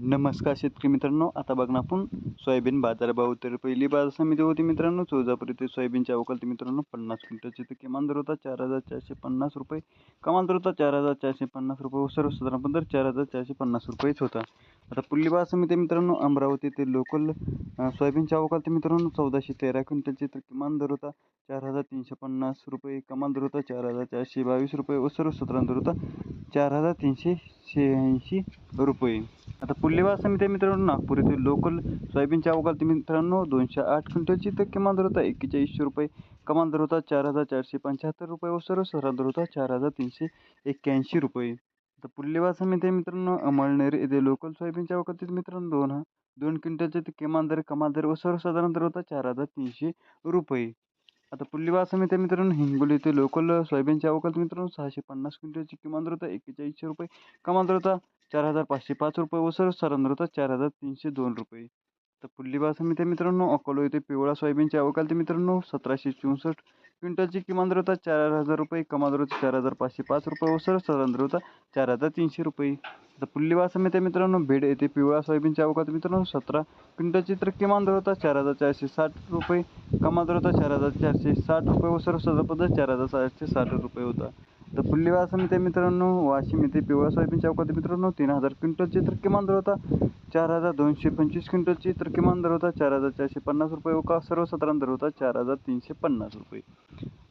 नमस्कार शेतकरी मित्रांनो आता बघ ना आपण सोयाबीन बाजारभाव. तर पहिली बाजार समिती होती मित्रांनो तुळजापूर येथे सोयाबीनच्या अवकालती मित्रांनो पन्नास क्विंटलची तर किमान दर होता चार हजार चारशे पन्नास रुपये. कमाल दर होता चार हजार चारशे पन्नास रुपये व सर्वसाधारण दर चार हजार चारशे पन्नास रुपयेच होता. आता पुल्ली बाजार समिती मित्रांनो अमरावती येथे लोकल सोयाबीनच्या अवकालती मित्रांनो चौदाशे तेरा क्विंटलची तर किमान दर होता चार हजार तीनशे पन्नास रुपये. कमाल दर होता चार हजार चारशे बावीस रुपये व सर्वसाधारण दर होता चार हजार तीनशे शहाऐंशी रुपये. आता पुल्लेवा समिती आहे मित्रांनो नागपूर येथील लोकल सोयाबीनच्या अवकालती मित्रांनो दोनशे आठ क्विंटलची तर किमान दर होता. एक्केचाळीसशे रुपये कमाल दर होता. चार हजार चारशे पंच्याहत्तर रुपये व सर्वसाधारण दर होता. चार हजार तीनशे एक्क्याऐंशी रुपये. आता पुल्लेवा समिती आहे मित्रांनो अमळनेर येथे लोकल सोयाबीनच्या अवकालतीत मित्रांनो दोन हा दोन क्विंटलचे तर किमान दर कमाल दर व सर्वसाधारण दर होता. चार हजार तीनशे रुपये. आता पुल्लेवा समिती आहे मित्रांनो हिंगोली येथे लोकल सोयाबीनच्या अवकात मित्रांनो सहाशे पन्नास क्विंटलची किमान दर होता. एक्केचाळीसशे रुपये कमाल दर होता. चार हजार पाचशे पाच रुपये व सर्वसाधारण होता चार हजार तीनशे दोन रुपये. तर पुल्ली बाजार समिती मित्रांनो अकोला येथे पिवळा सोयाबीनची अवकाल ते मित्रांनो सतराशे चौसष्ट. क्विंटलची किमान दर चार हजार रुपये कमाल दर चार हजार पाचशे पाच रुपये व सर्वसाधारण दर होता चार हजार तीनशे रुपये. तर पुल्ली बाजार समिती मित्रांनो भेड येथे पिवळा सोयाबीनच्या अवकाल मित्रांनो सतरा. क्विंटलची तर किमान होता चार हजार चारशे साठ रुपये कमाल होता चार हजार चारशे साठ रुपये व सर्वसाधारण चार हजार चारशे साठ रुपये होता. तर पुल्ली बाजार मित्रांनो वाशिम येथे पिवळा सोयाबीन चौकात मित्रांनो तीन हजार क्विंटलचे तर किमान दर होता. चार हजार दोनशे पंचवीस क्विंटलची तर किमान दर होता. चार हजार चारशे पन्नास रुपये व का सर्वसाधारण दर होता चार हजार तीनशे पन्नास रुपये.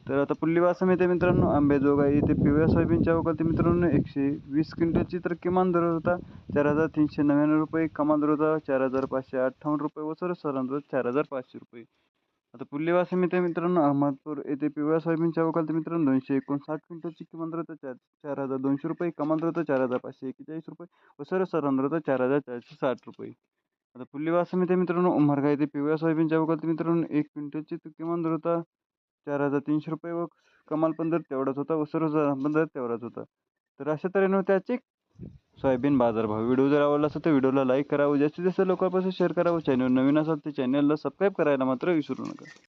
तर आता पुल्लीवासम येते मित्रांनो आंबेजोगाई येथे पिवळ्या सोयाबीन चौकात मित्रांनो एकशे वीस क्विंटलची तर किमान दर होता. चार हजार तीनशे नव्याण्णव रुपये कमाल दर होता. चार हजार पाचशे अठ्ठावन्न रुपये व सर्वसाधारण दर चार हजार पाचशे रुपये. आता पुल्लेवा समिती आहे मित्रांनो अहमदपूर येथे पिवळ्या सोयाबीनच्या अवकालती मित्रांनो दोनशे एकोणसाठ क्विंटलची किमान दर चार चार हजार दोनशे रुपये कमाल दर चार हजार पाचशे एक्केचाळीस रुपये व सर्वसाधारण दर चार हजार चारशे साठ रुपये. आता पुल्लेवा समिती मित्रांनो उमरगा येथे पिवळ्या सोयाबीनच्या अवकालती मित्रांनो एक क्विंटलची तर किमान दर होता चार हजार तीनशे रुपये व कमाल पण दर तेवढाच होता व सर्वसाधारण पण दर तेवढाच होता. तर अशा तऱ्हेनं त्याचे सोयाबीन बाजारभाव व्हिडिओ जर आवडला असेल तर व्हिडिओला लाईक करावं जास्तीत जास्त लोकांपासून शेअर करावं चॅनल नवीन असाल तर चॅनलला सबस्क्राईब करायला मात्र विसरू नका.